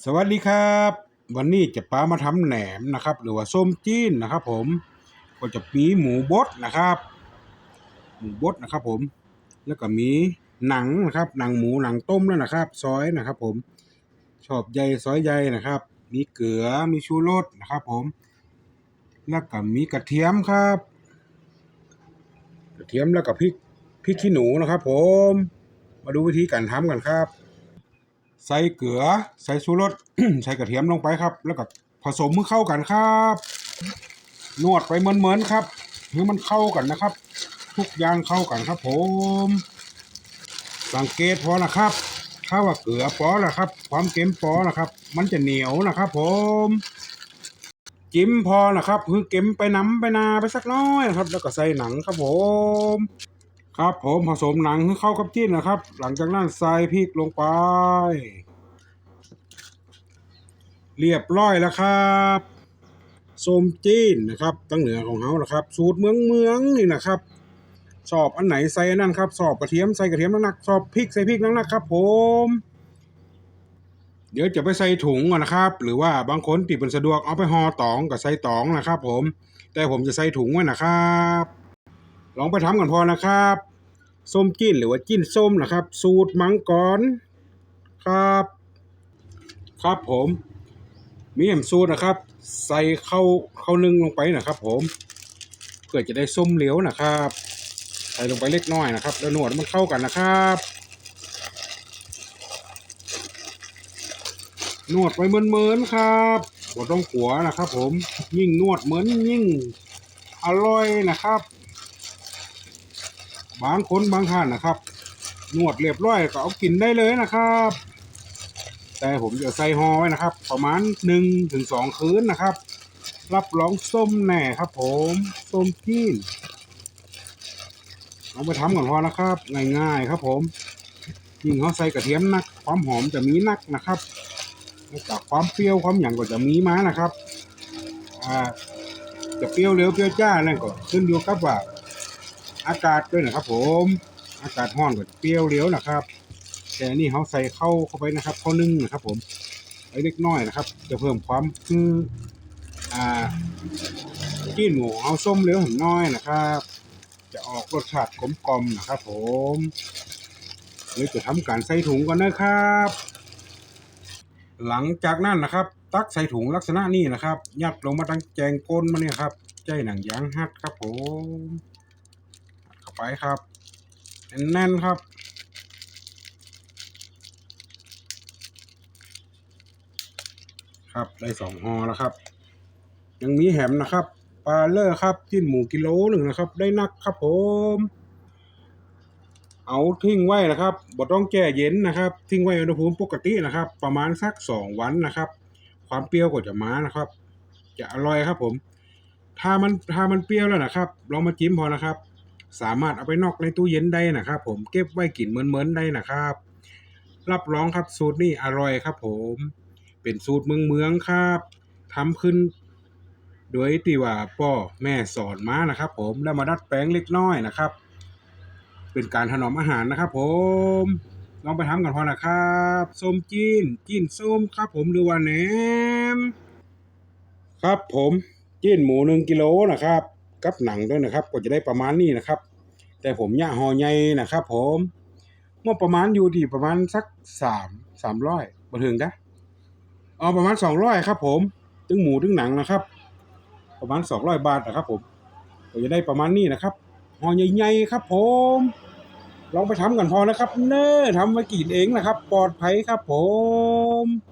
สวัสดีครับ วันนี้จะป้ามาทำแหนมนะครับ หรือว่าส้มจีนนะครับผมก็จะมีหมูบดนะครับ หมูบดนะครับ ผม แล้วก็มีหนังนะครับ หนังหมูหนังต้มนั่นนะครับ ซอยนะครับ ผม ชอบใยซอยใยนะครับ มีเกลือมีชูรสนะครับ ผม แล้วก็มีกระเทียมครับ กระเทียมแล้วก็พริกพริกขี้หนูนะครับ ผม มาดูวิธีการทำกันครับ ใส่เกลือ ใส่ชูรส ใส่กระเทียมลงไปครับ แล้วก็ผสมให้เข้ากันครับ นวดไปเหมือนๆครับให้มันเข้ากันนะครับ ทุกอย่างเข้ากันครับ ผม สังเกตพอนะครับ ถ้าว่าเกลือปอนะครับ ความเค็มปอนะครับ มันจะเหนียวนะครับ ผม จิ้มพอนะครับคือเค็มไปน้ำไปนาไปสักน้อยนะครับ แล้วก็ใส่หนังครับผม ครับผมผสมหนังให้เข้ากับจิ้นนะครับ หลังจากนั้นใส่พริกลงไป เรียบร้อยแล้วครับส้มจีนนะครับตั้งเหนือของเขานะครับ สูตรเมืองเมืองนี่นะครับชอบอันไหนใส่อันนั่นครับชอบกระเทียมใส่กระเทียมนักๆชอบพริกใส่พริกนักๆครับ ผม เดี๋ยวจะไปใส่ถุงก่อนนะครับ หรือว่าบางคนติดเป็นสะดวกเอาไปห่อตองกับใส่ตองนะครับ ผม แต่ผมจะใส่ถุงไว้นะครับ ลองไปทำกันพอนะครับส้มจิ้นหรือว่าจิ้นส้มนะครับ สูตรมังกรครับ ครับผมมีแหมสูตรนะครับ ใส่เข้าเข้านึ่งลงไปนะครับ ผมเพื่อจะได้ส้มเหลวนะครับ ใส่ลงไปเล็กน้อยนะครับ แล้วนวดมันเข้ากันนะครับนวดไปเหมือนๆครับบ่ต้องขัวนะครับ ผมยิ่งนวดเหมือนยิ่งอร่อยนะครับ บางคนบางท่านนะครับ นวดเรียบร้อยก็เอากินได้เลยนะครับ แต่ผมจะใส่ห่อไว้นะครับ ประมาณหนึ่งถึงสองคืนนะครับ รับรองส้มแน่ครับ ผมส้มจีนลองไปทำก่อนพอนะครับ ง่ายๆครับ ผมยิ่งเขาใส่กระเทียมนัก ความหอมจะมีนักนะครับแล้วก็ความเปรี้ยวความหยังก็จะมีมานะครับอ่าจะเปรี้ยวเร็วเปรี้ยวจ้านั่นก็ขึ้นอยู่กับว่า อากาศด้วยนะครับ ผม อากาศร้อนก็เปรี้ยวเลี้ยวนะครับ แต่นี่เขาใส่เข้าเข้าไปนะครับเข้านึ่งนะครับ ผมไว้เล็กน้อยนะครับ จะเพิ่มความคืออ่ากี้หมูเอาส้มเหลี้ยวหนน้อยนะครับ จะออกรสชาติกลมกลมนะครับ ผมเดี๋ยวจะทำการใส่ถุงก่อนนะครับ หลังจากนั้นนะครับ ตักใส่ถุงลักษณะนี้นะครับยัดลงมาตั้งแจงก้นมาเนี่ยครับใจหนังยางฮัดครับผม ไปครับแน่นๆครับ ครับได้สองห่อแล้วครับ ยังมีแหมนะครับปลาเลอร์ครับจิ้นหมูกิโลหนึ่งนะครับ ได้นักครับผม เอาทิ้งไว้นะครับบ่ต้องแช่เย็นนะครับ ทิ้งไว้อุณหภูมิปกตินะครับ ประมาณสักสองวันนะครับ ความเปรี้ยวก็จะมานะครับ จะอร่อยครับผม ถ้ามันถ้ามันเปรี้ยวแล้วนะครับลองมาจิ้มพอนะครับ สามารถเอาไปนอกในตู้เย็นได้นะครับ ผมเก็บไว้กินเหมือนๆได้นะครับ รับรองครับสูตรนี้อร่อยครับ ผม เป็นสูตรเมืองเมืองครับทำขึ้น โดยที่ว่าพ่อแม่สอนมานะครับ ผมแล้วมาดัดแปลงเล็กน้อยนะครับ เป็นการถนอมอาหารนะครับ ผมลองไปทำกันพอนะครับส้มจีนจีนส้มครับ ผมหรือว่าแหนม ครับผมจีนหมูหนึ่งกิโลนะครับ กับหนังด้วยนะครับ ก็จะได้ประมาณนี้นะครับ แต่ผมย่าห่อใหญ่นะครับ ผมงบประมาณอยู่ที่ประมาณสักสามสามร้อยบ่ถึงจ้ะเอาประมาณสองร้อยครับ ผมตึงหมูตึงหนังนะครับ ประมาณสองร้อยบาทนะครับ ผมก็จะได้ประมาณนี้นะครับห่อใหญ่ๆครับ ผมลองไปทำกันพอนะครับ เน้อทำไว้กินเองนะครับ ปลอดภัยครับ ผม